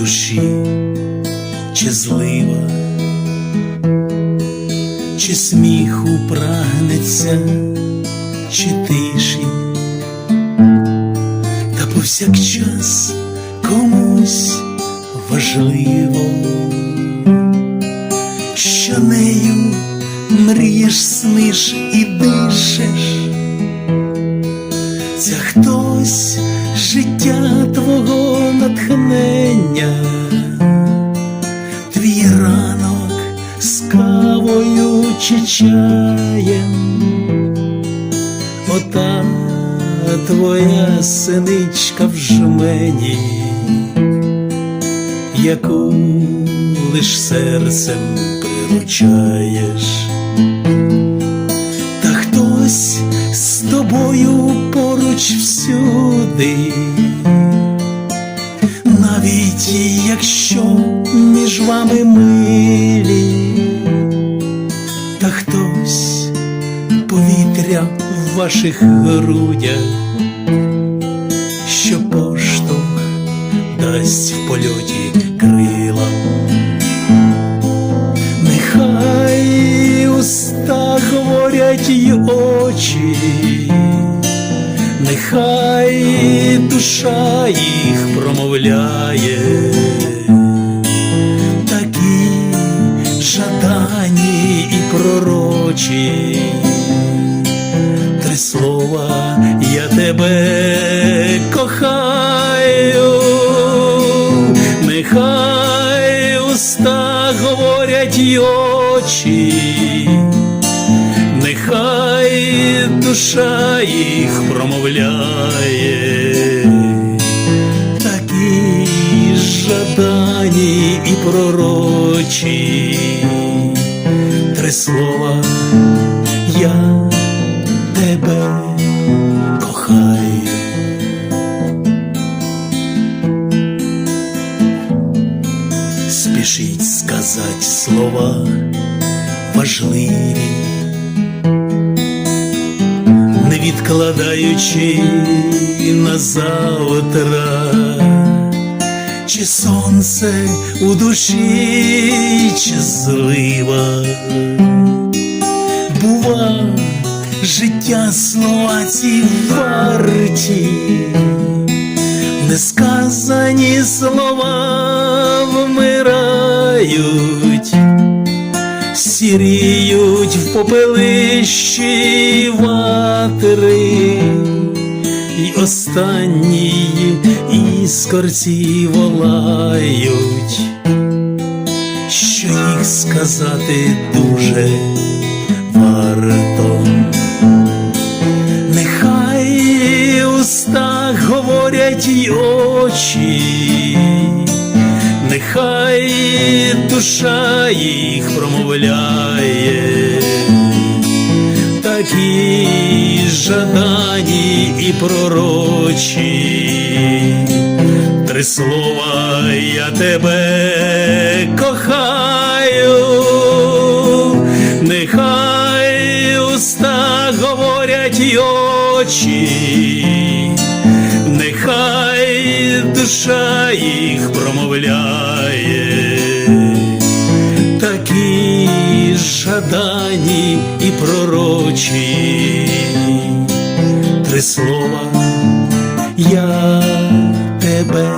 душі, чи злива, чи сміху прагнеться, чи тиші, та повсякчас комусь важливо, що нею мрієш, сниш і дишеш. Натхнення, твій ранок з кавою чи чаєм, ота твоя синичка в жмені, яку лиш серцем приручаєш. Та хтось з тобою поруч всюди, навіть якщо між вами милі, та хтось повітря в ваших грудях, що поштовх дасть в польоті нехай душа їх промовляє, такі жадані і пророчі, три слова я тебе кохаю, нехай уста говорять й очі, душа їх промовляє, такі жадані і пророчі, три слова я тебе кохаю. спішіть сказати слова важливі, відкладаючи на завтра, чи сонце у душі, чи злива, бува, життя слова ці варті несказані слова сіріють в попелищі ватри, і останні іскорці волають, що їх сказати дуже варто. Нехай уста говорять й нехай душа їх промовляє, такі жадані і пророчі, три слова я тебе кохаю, нехай уста говорять й очі, нехай душа їх промовляє, такі жадані і пророчі, три слова я тебе